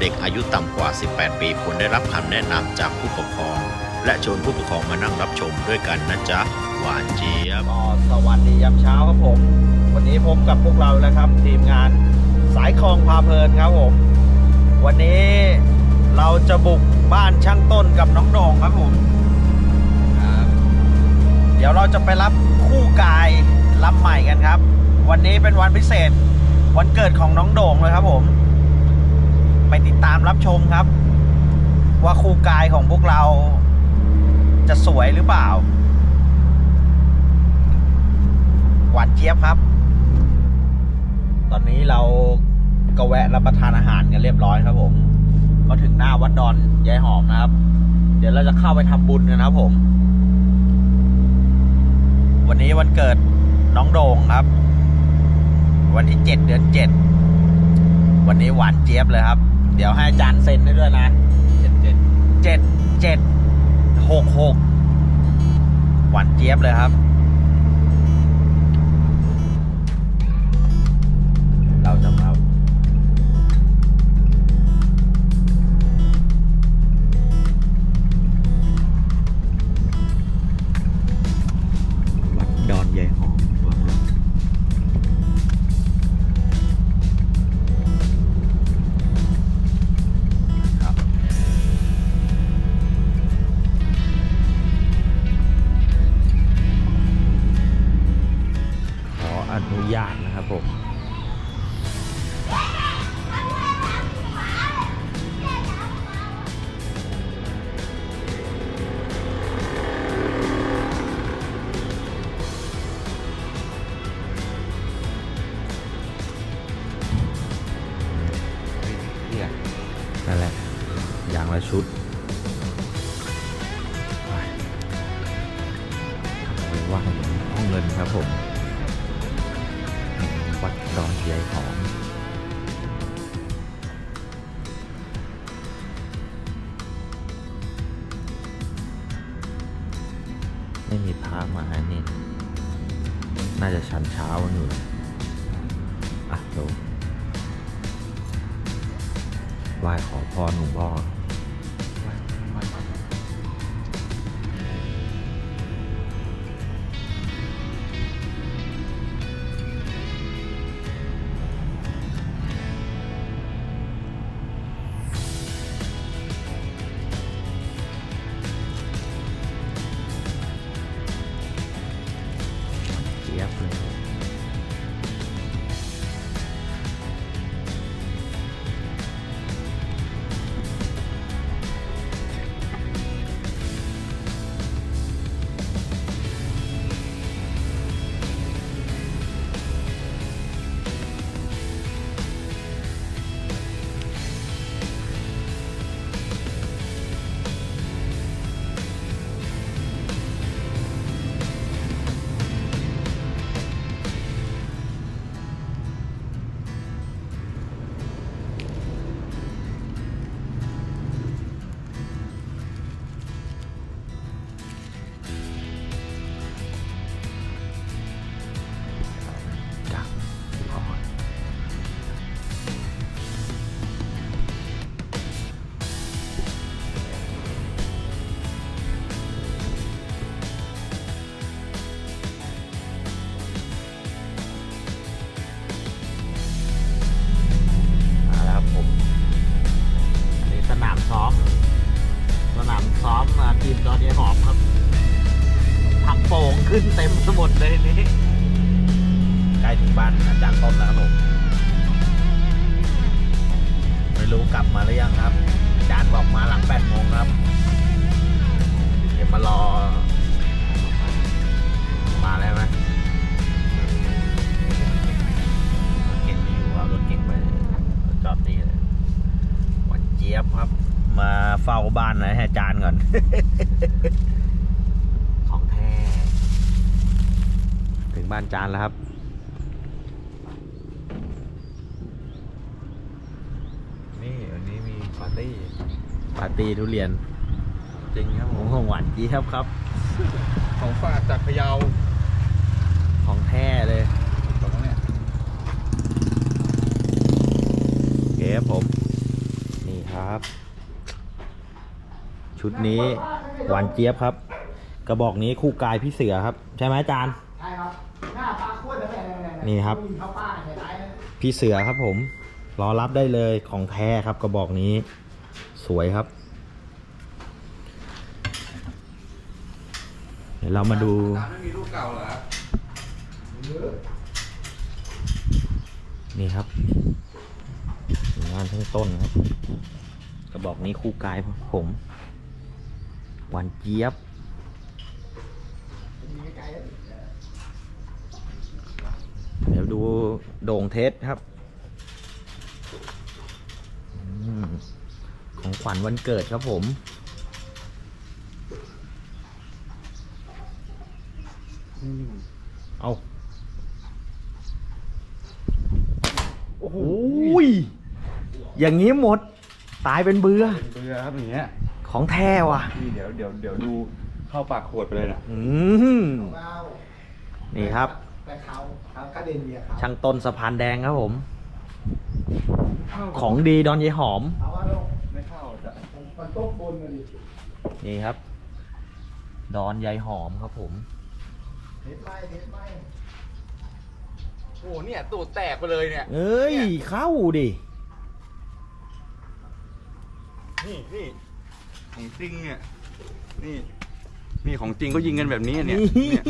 เด็กอายุต่ำกว่า 18 ปีควรได้รับคำแนะนำจากผู้ปกครอง และชวนผู้ปกครองมานั่งรับชมด้วยกันนะจ๊ะ หวานเจี๊ยบก็สวัสดียามเช้าครับผม วันนี้พบกับพวกเราแล้วครับ ทีมงานสายคลองพาเพลินครับผม วันนี้เราจะบุกบ้านช่างต้นกับน้องโด่งครับผมเดี๋ยวเราจะไปรับคู่กายรับใหม่กันครับ วันนี้เป็นวันพิเศษ วันเกิดของน้องโด่งเลยครับผม ไปติดตามรับชมครับ ว่าคู่กายของพวกเราจะสวยหรือเปล่า หวานเจี๊ยบครับ ตอนนี้เราก็แวะรับประทานอาหารกันเรียบร้อยครับผม ก็ถึงหน้าวัดดอนยายหอมนะครับ เดี๋ยวเราจะเข้าไปทำบุญกันนะครับผม วันนี้วันเกิดน้องโด่งครับ วันที่เจ็ดเดือนเจ็ดวันนี้หวานเจี๊ยบเลยครับ ดี๋ยวให้อาจารย์เซ็นให้ด้วยนะเจ็ดเจ็ดเจ็ดเจ็ดหกหกหวานเจี๊ยบเลยครับ ไหว้ขอพรหลวงพ่อ ขึ้นเต็มไปหมดเลยนี้ใกล้ถึงบ้านอาจารย์ต้นแล้วครับผมไม่รู้กลับมาหรือยังครับอาจารย์บอกมาหลังแปดโมงครับ เดี๋ยวมารอ มาแล้วไหมรถเก่งไม่อยู่เอารถเก่งไปจอดนี่เลยวันเจี๊ยบครับ มาเฝ้าบ้านนะให้อาจารย์ก่อน ของแท้ ถึง บ้านจานแล้วครับ นี่วันนี้มีปาร์ตี้ปาร์ตี้ทุเรียนจริงครับหผมูมของหวานเจี๊ยบครับ ของฝากจากพะเยาของแท้เลยตรงเนี้ยครับผม นี่ครับ ชุดนี้หวานเจี๊ยบครับ กระบอกนี้คู่กายพี่เสือครับ ใช่ไหมอาจาร นี่ครับเขาป้าใส่ร้ายนะพี่เสือครับผม รอรับได้เลยของแท้ครับกระบอกนี้ สวยครับ เดี๋ยวเรามาดูร้านไม่มีลูกเก่าเหรอนี่ครับงานทั้งต้นครับ กระบอกนี้คู่กายผมหวานเจี๊ยบ ดี๋ยวดูโด่งเทสครับอมของขวัญวันเกิดครับผม เอาโอ้โหยอย่างนี้หมด ตายเป็นเบือ เบื่อครับอย่างเงี้ยของแท้ว่ะ นี่เดี๋ยวเดี๋ยวเดี๋ยวดูเข้าปากขวดไปเลยนะ อืมเอานี่ครับ แต่เขาเขากระเด็นเบียร์เขาช่างต้นสะพานแดงครับผม ของดีดอนยายหอมเอาว่าลงไม่เข้าจะมันต้มบนมาดินี่ครับ ดอนยายหอมครับผมเด็ดไหมเด็ดไหมโอ้เนี่ยตูดแตกไปเลยเนี่ย เอ้ย เข้าดิ นี่นี่ของจริงเนี่ย นี่ นี่ของจริงก็ยิงกันแบบนี้เนี่ยเนี่ย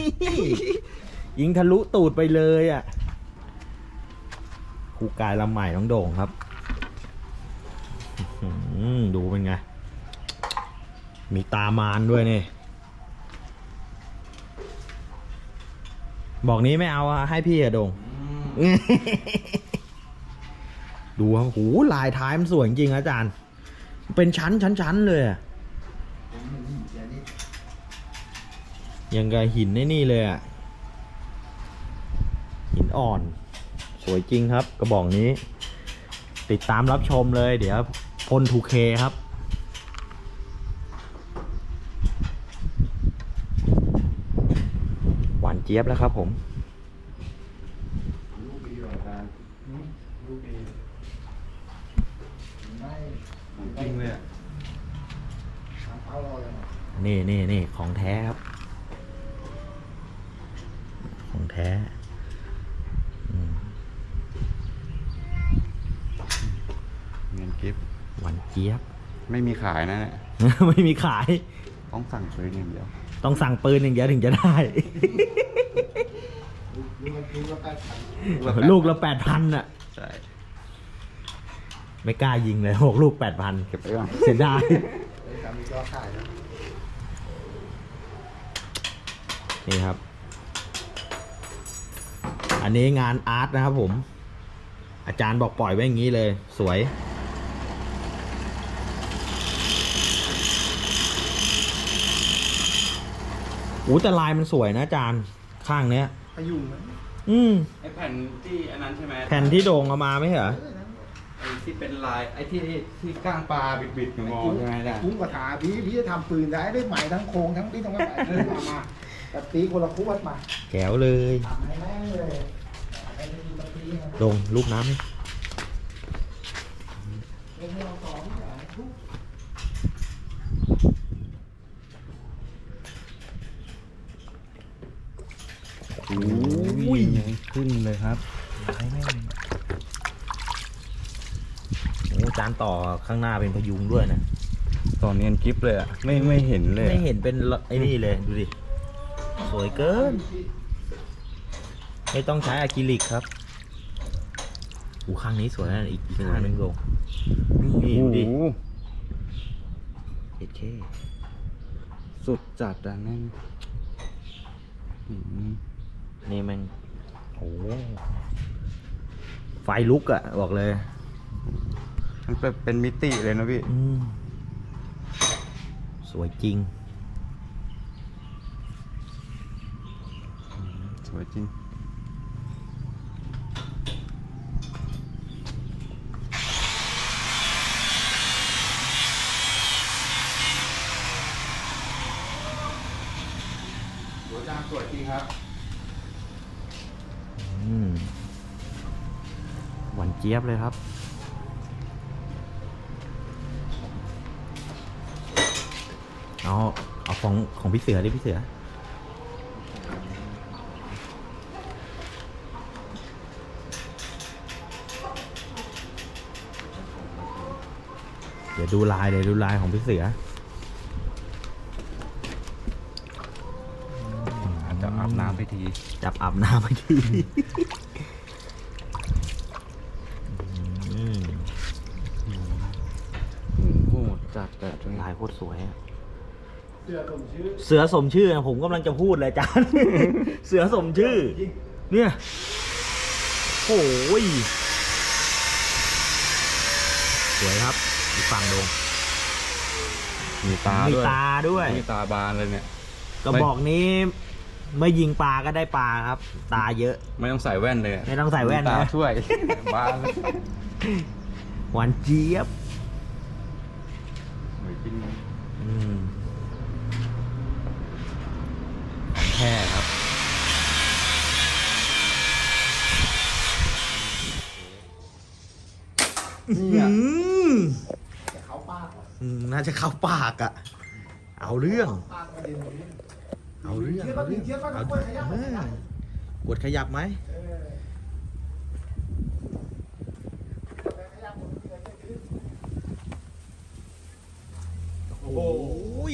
ยิงทะลุตูดไปเลยอะคูกายลำใหม่น้องโด่งครับดูเป็นไง มีตามานด้วยนี่ บอกนี้ไม่เอาอะให้พี่อะโด่งดูครับหูลายท้ายมันสวยจริงอาจารย์ เป็นชั้นชั้นชั้นเลยอะยังกับหินในนี่เลยอะ หินอ่อน สวยจริงครับ กระบอกนี้ ติดตามรับชมเลย เดี๋ยวพ่น 2K ครับหวานเจี๊ยบแล้วครับผมลูกดีกว่าอาจารย์ลูกดีไม่ของจริงเลยอะทำเขารอเลยนี่นี่นี่ของแท้ครับ ของแท้อืม เงิน กิฟต์หวานเจี๊ยบ ไม่มีขายนะเนี่ยไม่มีขาย ต้องสั่งซื้ออย่างเดียว ต้องสั่งปืนอย่างเดียวถึงจะได้ ลูกมันลูกละแปดพันลูกละแปดพันอะ ใช่ ไม่กล้ายิงเลยหกลูกแปดพันเก็บไว้ก่อนเสียดายเลยสามีก็ขายนะนี่ครับ อันนี้งานอาร์ตนะครับผม อาจารย์บอกปล่อยไว้อย่างนี้เลย สวย อู้แต่ลายมันสวยนะอาจารย์ข้างเนี้ยพยุงมันอืมไอแผ่นที่อันนั้นใช่ไหมแผ่นที่โด่งเอามาไม่ใช่เหรอไอที่เป็นลายไอที่ที่ก้างปลาบิดๆงอๆใช่ไหมล่ะคุ้มกระถาพี่พี่จะทำปืนได้ได้ใหม่ทั้งโครงทั้งพี่ทั้งไม่ใหม่มามาแต่ตีคนละขวดมาแก้วเลยทำให้แม่งเลยไอ้ที่ตะปีนะลงลูกน้ำให้ เรื่องเราสองอย่างทุก โอ้ยขึ้นเลยครับลายแม่งโอ้จานต่อข้างหน้าเป็นพยุงด้วยนะตอนเนียนกิฟเลยอะไม่ไม่เห็นเลยอะไม่เห็นเป็นไอ้นี่เลยดูดิสวยเกิน ไม่ต้องใช้อะคริลิกครับอูข้างนี้สวยนะอีกอีกข้างหนึงลงนี่ดูดิโอ้โหเอ็ดเคสุดจัดอะนั่นอืม นี่แมันโอ้ไฟลุกอะบอกเลย มันเป็นเป็นมิติเลยนะพี่ อืมสวยจริง สวยจริงหัวจานสวยจริงครับ เจี๊ยบเลยครับ เอาเอาของของพี่เสือดิพี่เสือ เดี๋ยวดูลายเดี๋ยวดูลายของพี่เสือจะอาบน้ำไปที จับอาบน้ำไปที แต่จนลายโคตรสวยอะเสื้อผมชื่อเสือสมชื่อนะผมกำลังจะพูดเลยอาจารย์ เสือสมชื่อ เนี่ยโอ้ยสวยครับอีกฝั่งโดงมีตามีด้วยตาด้วย มีตาบานเลยเนี่ย กระบอกนี้ไม่ยิงปลาก็ได้ปลาครับ ตาเยอะ ไม่ต้องใส่แว่นเลยะไม่ต้องใส่แว่นมีตานะช่วย บานเลย หวานเจี๊ยบเหมือน กินอืมของแท้ครับ เนี่ยอืมแต่เขาป้าก่อนอืมน่าจะเข้าปากอะ่ะเอาเรื่องป้าประเด็นตรงนี้เอาเรื่องเทียบก็เทียบก็เอาควรขยับเอไปอนะกดขยับไหม เออขยับหมดเลยก็คือ โอ้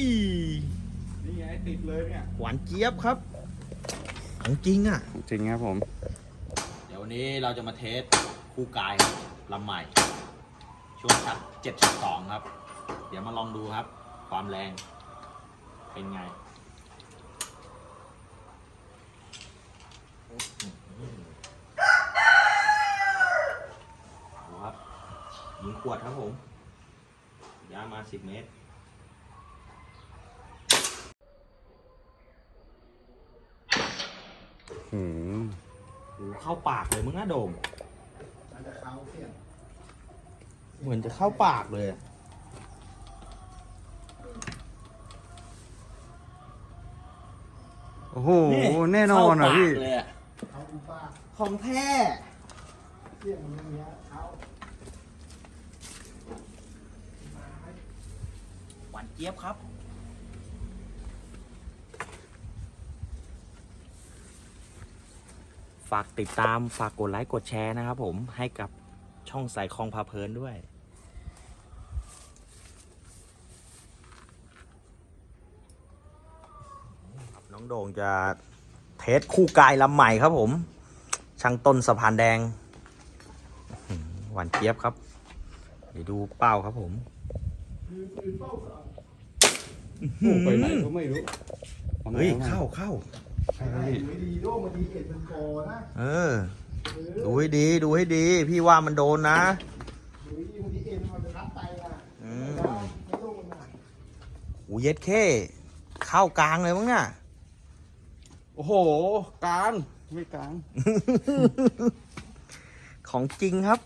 ยนี่ไงติดเลยเนี่ย หวานเจี๊ยบครับ ของจริงอะ จริงครับผม เดี๋ยววันนี้เราจะมาเทสคู่กายครับลำใหม่ ช่วงชักเจ็ดสิบสองครับ เดี๋ยวมาลองดูครับ ความแรง เป็นไง ดูครับ ยิงขวดครับผมยาวมาสิบเมตร อืมโอ้โหเข้าปากเลยมึงนะโดม มันจะเขาเสียงเหมือนจะเข้าปากเลยอะโอ้โห แน่นอนอะพี่ เข้าปากเลยอะเขาดูป้าของแท้ เสียงมันอย่างเงี้ยเขาหวานเจี๊ยบครับ ฝากติดตามฝากกดไลค์กดแชร์นะครับผมให้กับช่องสายคลองพาเพลินด้วย น้องโด่งจะเทสคู่กายลำใหม่ครับผม ช่างต้นสะพานแดงอื้อหือหวานเจี๊ยบครับ เดี๋ยวดูเป้าครับผมคือปืนเป้าสองโอ้ไปไหนก็ไม่รู้เฮ้ยเข้าเข้า ใช่ครับพี่ไม่ดีโดมาดีเอ็ดมันโกนะเออเออ ดูให้ดี ดูให้ดี พี่ว่ามันโดนนะดูดีมันดีเอ็ดมันจะทัดไตนะอืมไม่ต้องมันนะอูเย็ดเข้เข้ากลางเลยมั้งเนี่ยโอ้โห กลาง ไม่กลาง ของจริงครับ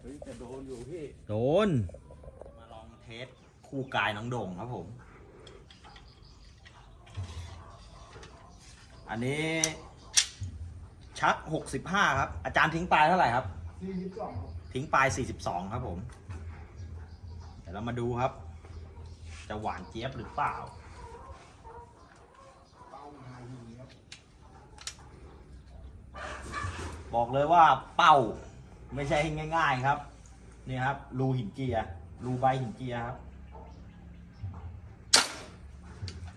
เฮ้ยแต่โดนอยู่พี่โดน มาลองเทสคู่กายน้องโด่งครับผม อันนี้ชัก 65 ครับ อาจารย์ทิ้งปลายเท่าไหร่ครับ สี่สิบสองทิ้งปลาย 42 ครับผม เดี๋ยวเรามาดูครับ จะหวานเจี๊ยบหรือเปล่า เป้าหาอย่างเงี้ยบอกเลยว่าเป้าไม่ใช่ง่าย ๆครับ นี่ครับ รูหินเจีย รูใบหินเจียครับ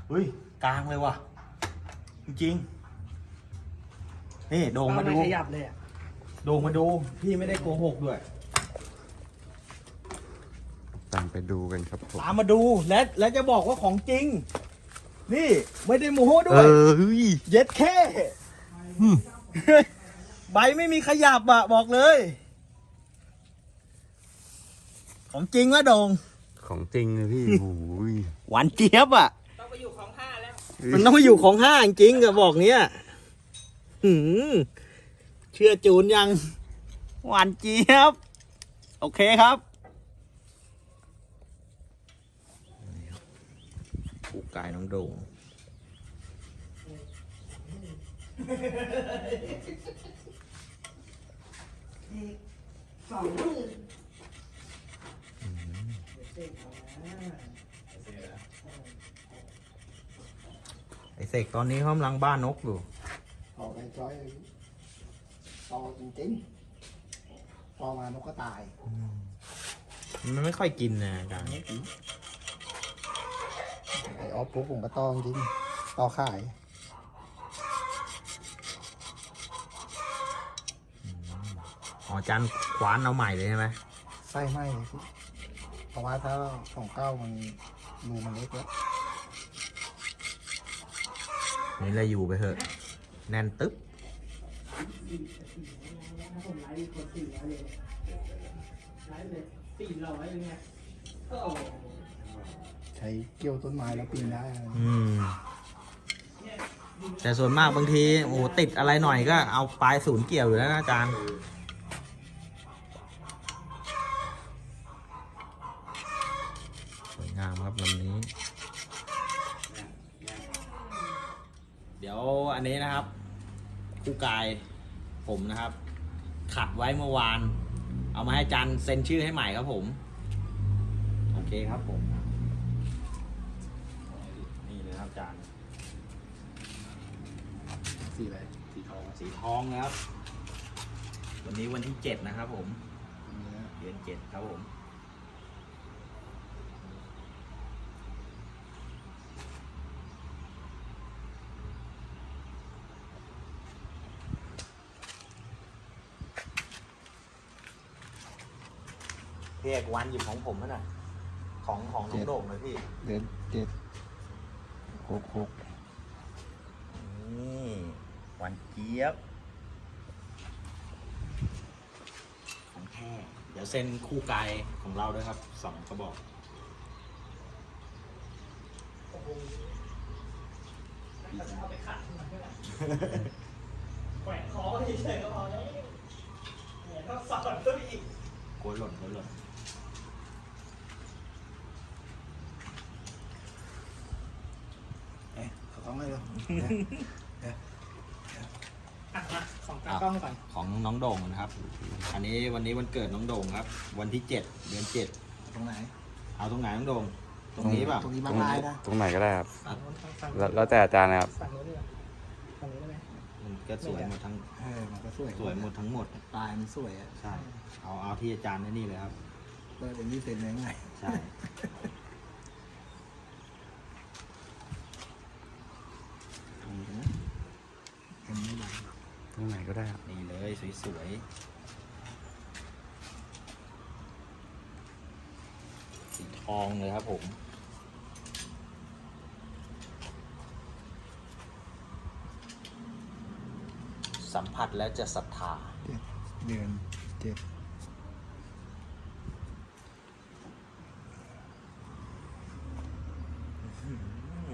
เฮ้ยกลางเลยว่ะ จริงๆนี่โด่งมาดูขยับเลยอะโด่งมาดู พี่ไม่ได้โกหกด้วย ตามไปดูกันครับผม ตามมาดูและและจะบอกว่าของจริง นี่ไม่ได้โม้ด้เอวย อเฮ้ย เย็ดแค่อืม ใบไม่มีขยับอะบอกเลย ของจริงวะโดง ของจริงเลยพี่ โอ้ยหวานเจี๊ยบอะ มันต้องไปอยู่ของห้าจริงๆอะบอกเนี้ยหืมเชื่อจูนยัง หวานเจี๊ยบ โอเคครับผูกกายน้องโด่งสองมือ เสกตอนนี้เขากำลังบ้านนกอยู่ต่อไปจ้อยต่อจริงๆต่อมานกก็ตายมันไม่ค่อยกินนะอาจารย์ไอออฟปุ๊บผมก็ต่อจริงต่อขายอ๋ออาจารย์คว้านเอาใหม่เลยใช่ไหมไส้ไหมเลยพี่เพราะว่าถ้าของเก้ามันรูมันเล็กแล้ว นี่เราอยู่ไปเถอะ แน่นตึ๊บผมไลฟ์คนสี่ร้อยเลยไลฟ์เลยสี่ร้อยเลยไงก็โอ้ใช้เกี่ยวต้นไม้แล้วปีนได้อะไรอืม แต่ส่วนมากบางที โอ้โหติดอะไรหน่อยก็เอาปลายศูนย์เกี่ยวอยู่แล้วนะอาจารย์ สวยงามครับลำนี้ เดี๋ ยวอันนี้นะครับ คู่กายผมนะครับ ขัดไว้เมื่อวาน เอามาให้อาจารย์เซ็นชื่อให้ใหม่ครับผม โอเคครับผม นี่เลยครับอาจารย์สีอะไรสีทองสีทองนะครับ วันนี้วันที่เจ็ดนะครับผม เดือนเจ็ดครับผม พี่เอกวันหยิบของผมให้หน่อยของของน้องโด่งเลยพี่เดือนเจ็ดหกหกนี่หวานเจี๊ยบของแท้เดี๋ยวเซ็นคู่กายของเราด้วยครับสองกระบอกแขวนคอเฉยๆก็พอแล้วเนี่ยต้องสอนตัวอีกกลัวหล่นกลัวหล่น เอ๊ะเขาต้องให้เลยอะมาของตากล้องก่อนของน้องโด่งนะครับ อันนี้วันนี้วันเกิดน้องโด่งครับ วันที่เจ็ดเดือนเจ็ดตรงไหน เอาตรงไหนน้องโด่งตรงนี้เปล่าตรงนี้ตมารงลายนะตรงไหนก็ได้ครับฝั่งนู้นฝั่งแล้วแล้วแต่อาจารย์นะครับฝั่งนู้นดีกว่าฝั่งนู้นได้ไหมมันก็สวยหมดทั้งเออมันก็สวยสวยหมดทั้งหมดปลายมันสวยอะใช่ เอาเอาที่อาจารย์นี่เลยครับเปิดเป็นนี่เซ็นเลยง่ายใช่ ทำกันนะทำไม่ได้ ตรงไหนก็ได้ครับ นี่เลย สวยๆ สีทองเลยครับผมสัมผัสแล้วจะศรัทธาเดเดือนเจ็ด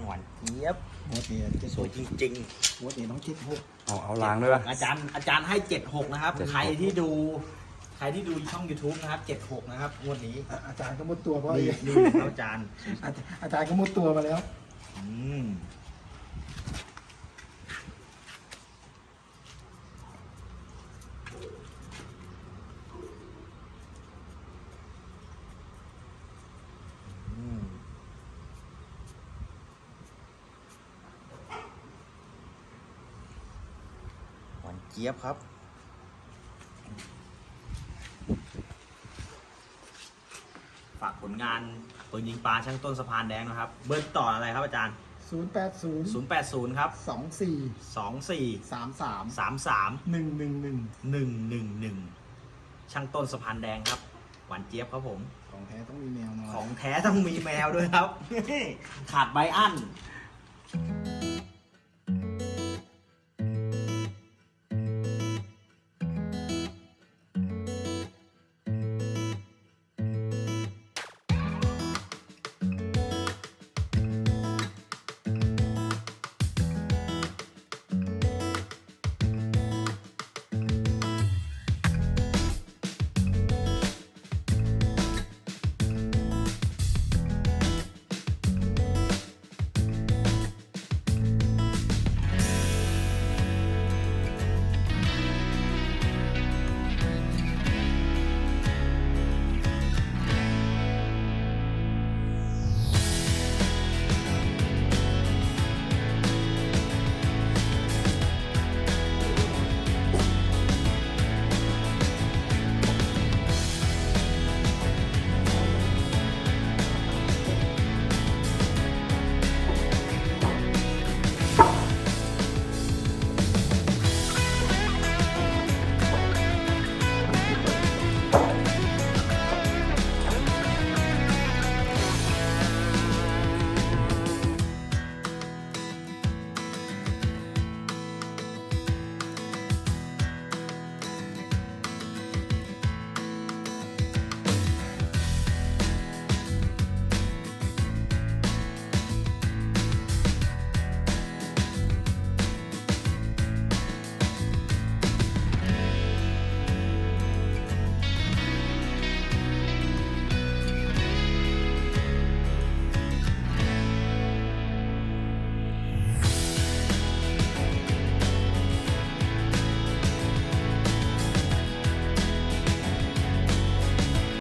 หวานเจี๊ยบ งว ดนี้เจ็ดสหวยกจริงงวดนี้ต้องเจ็ดหกเอาเอาล้างด้วยป่ะ อาจารย์อาจารย์ให้เจ็ดหกนะครับ 76 ใครที่ดู ใครที่ดูช่อง YouTube นะครับเจ็ดหกนะครับงวดนี้อะอาจารย์ก็มุดตัวเพราะนี่ไอ้นี่ครับอาจารย์ อาจารย์อาจารย์ก็มุดตัวมาแล้ว อืมอืมหวานเจี๊ยบครับ ฝากผลงานปืนยิงปลาช่างต้นสะพานแดงนะครับ เบอร์ต่ออะไรครับอาจารย์ศูนย์แปดศูนย์080 ครับสองสี่24สามสาม33หนึ่งหนึ่งหนึ่ง111 ช่างต้นสะพานแดงครับ หวานเจี๊ยบครับผม ของแท้ต้องมีแนวหน่อยของแท้ต้องมีแมวด้วยครับ ขาดใบอั้นเ